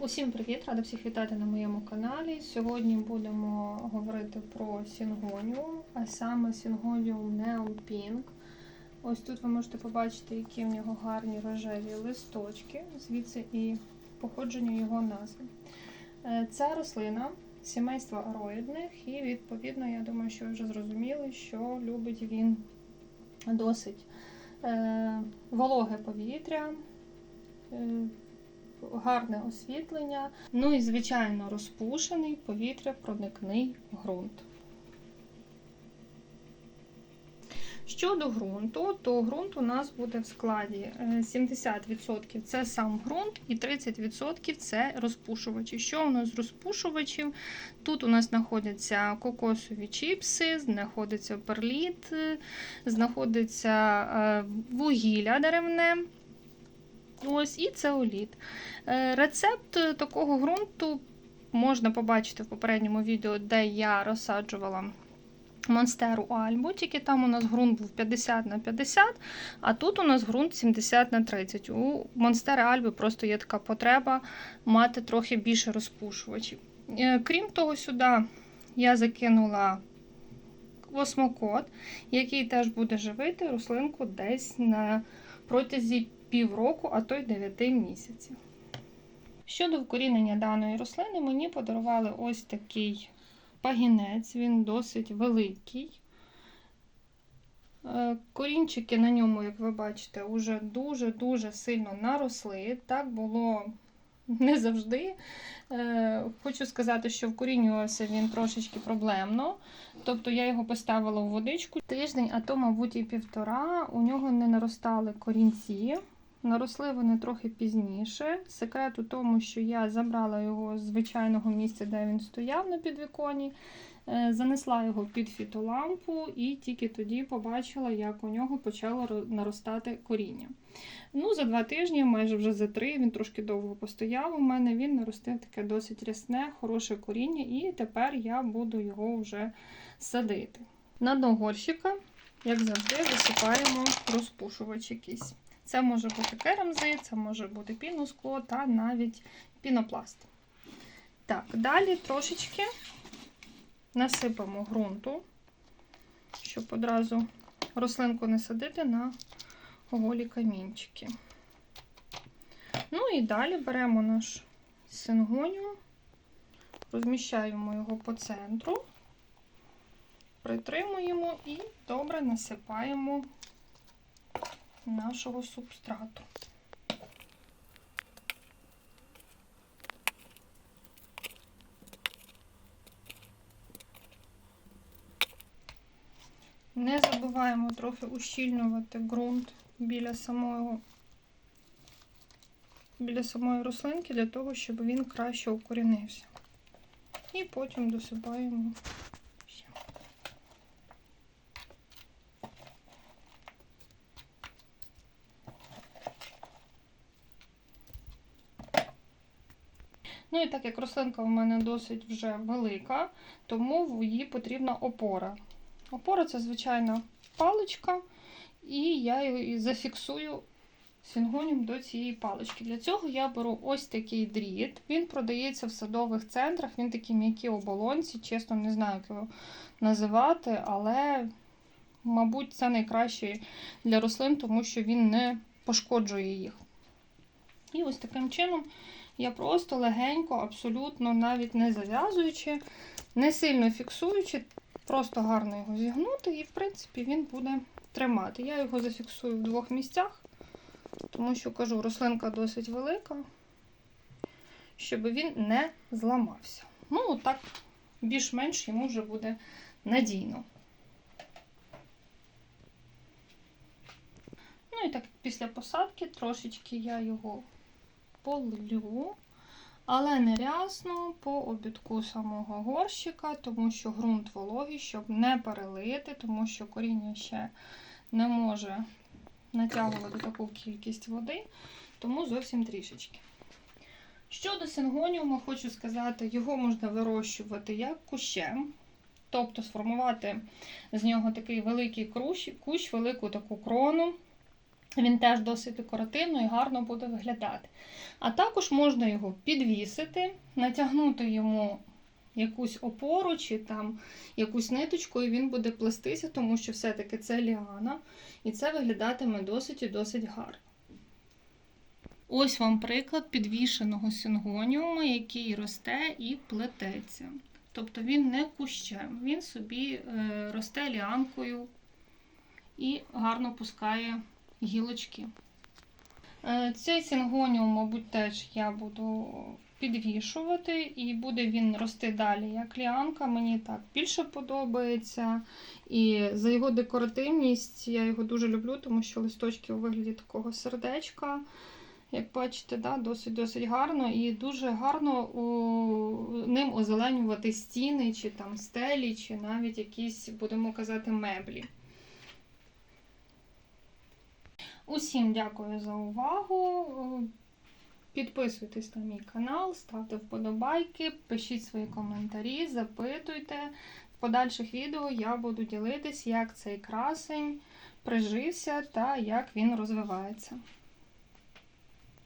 Усім привіт! Рада всіх вітати на моєму каналі. Сьогодні будемо говорити про сінгоніум, а саме сінгоніум Neon Pink. Ось тут ви можете побачити, які в нього гарні рожеві листочки, звідси і походження його назви. Е, Ця рослина сімейства ароїдних, і відповідно, я думаю, що ви вже зрозуміли, що любить він досить е, вологе повітря. Е, гарне освітлення, ну і, звичайно, розпушений повітря-проникний ґрунт. Щодо ґрунту, то ґрунт у нас буде в складі е, 70% це сам ґрунт і 30% це розпушувачі. Що у нас з розпушувачів? Тут у нас знаходяться кокосові чіпси, знаходиться перліт, е, знаходиться е, вугілля деревне. Ось і цеоліт. Е, Рецепт е, такого ґрунту можна побачити в попередньому відео, де я розсаджувала монстеру Альбу, тільки там у нас ґрунт був 50 на 50, а тут у нас ґрунт 70 на 30. У монстери Альби просто є така потреба мати трохи більше розпушувачів. Е, Крім того, сюди я закинула осмокот, який теж буде живити рослинку десь на протязі півроку, а то й 9 місяців. Щодо вкорінення даної рослини, мені подарували ось такий пагінець, він досить великий. Е, Корінчики на ньому, як ви бачите, вже дуже-дуже сильно наросли. Так було не завжди. Е, Хочу сказати, що вкорінювався він трошечки проблемно. Тобто я його поставила у водичку тиждень, а то, мабуть, і півтора. У нього не наростали корінці. Наросли вони трохи пізніше. Секрет у тому, що я забрала його з звичайного місця, де він стояв на підвіконі, е, занесла його під фітолампу і тільки тоді побачила, як у нього почало наростати коріння. Ну, за два тижні, майже вже за три, він трошки довго постояв. У мене він наростив таке досить рясне, хороше коріння, і тепер я буду його вже садити. На дно горщика, як завжди, висипаємо розпушувач якийсь. Це може бути керамзи, це може бути піноскло та навіть пінопласт. Так, далі трошечки насипаємо ґрунту, щоб одразу рослинку не садити на голі камінчики. Ну і далі беремо наш сингоніум, розміщаємо його по центру, притримуємо і добре насипаємо нашого субстрату. Не забуваємо трохи ущільнювати ґрунт біля самого біля самої рослинки для того, щоб він краще укорінився. І потім досипаємо ще. Ну і так як рослинка у мене досить вже велика, тому в її потрібна опора. Опора це звичайна паличка, і я її зафіксую сінгонім до цієї палички. Для цього я беру ось такий дріт. Він продається в садових центрах, він такі м'які оболонці, чесно, не знаю, як його називати, але, мабуть, це найкраще для рослин, тому що він не пошкоджує їх. І ось таким чином я просто легенько, абсолютно навіть не зав'язуючи, не сильно фіксуючи, просто гарно його зігнути, і, в принципі, він буде тримати. Я його зафіксую в двох місцях, тому що кажу, рослинка досить велика, щоб він не зламався. Ну, так, більш-менш йому вже буде надійно. Ну і так, після посадки трошечки я його полю, але не рясно по обідку самого горщика, тому що ґрунт вологий, щоб не перелити, тому що коріння ще не може натягувати таку кількість води, тому зовсім трішечки. Щодо сингоніума, хочу сказати, його можна вирощувати як кущем, тобто сформувати з нього такий великий кущ, кущ велику таку крону. Він теж досить декоративно і гарно буде виглядати. А також можна його підвісити, натягнути йому якусь опору чи там якусь ниточку, і він буде плестися, тому що все-таки це ліана, і це виглядатиме досить і досить гарно. Ось вам приклад підвішеного сингоніума, який росте і плететься. Тобто він не кущем, він собі е, росте ліанкою і гарно пускає гілочки. Е, Цей сингоніум, мабуть, теж я буду підвішувати, і буде він рости далі як ліанка. Мені так більше подобається. І за його декоративність я його дуже люблю, тому що листочки у вигляді такого сердечка. Як бачите, да, досить досить гарно і дуже гарно у, ним озеленювати стіни, чи там стелі, чи навіть якісь, будемо казати, меблі. Усім дякую за увагу. Підписуйтесь на мій канал, ставте вподобайки, пишіть свої коментарі, запитуйте. В подальших відео я буду ділитись, як цей красень прижився та як він розвивається.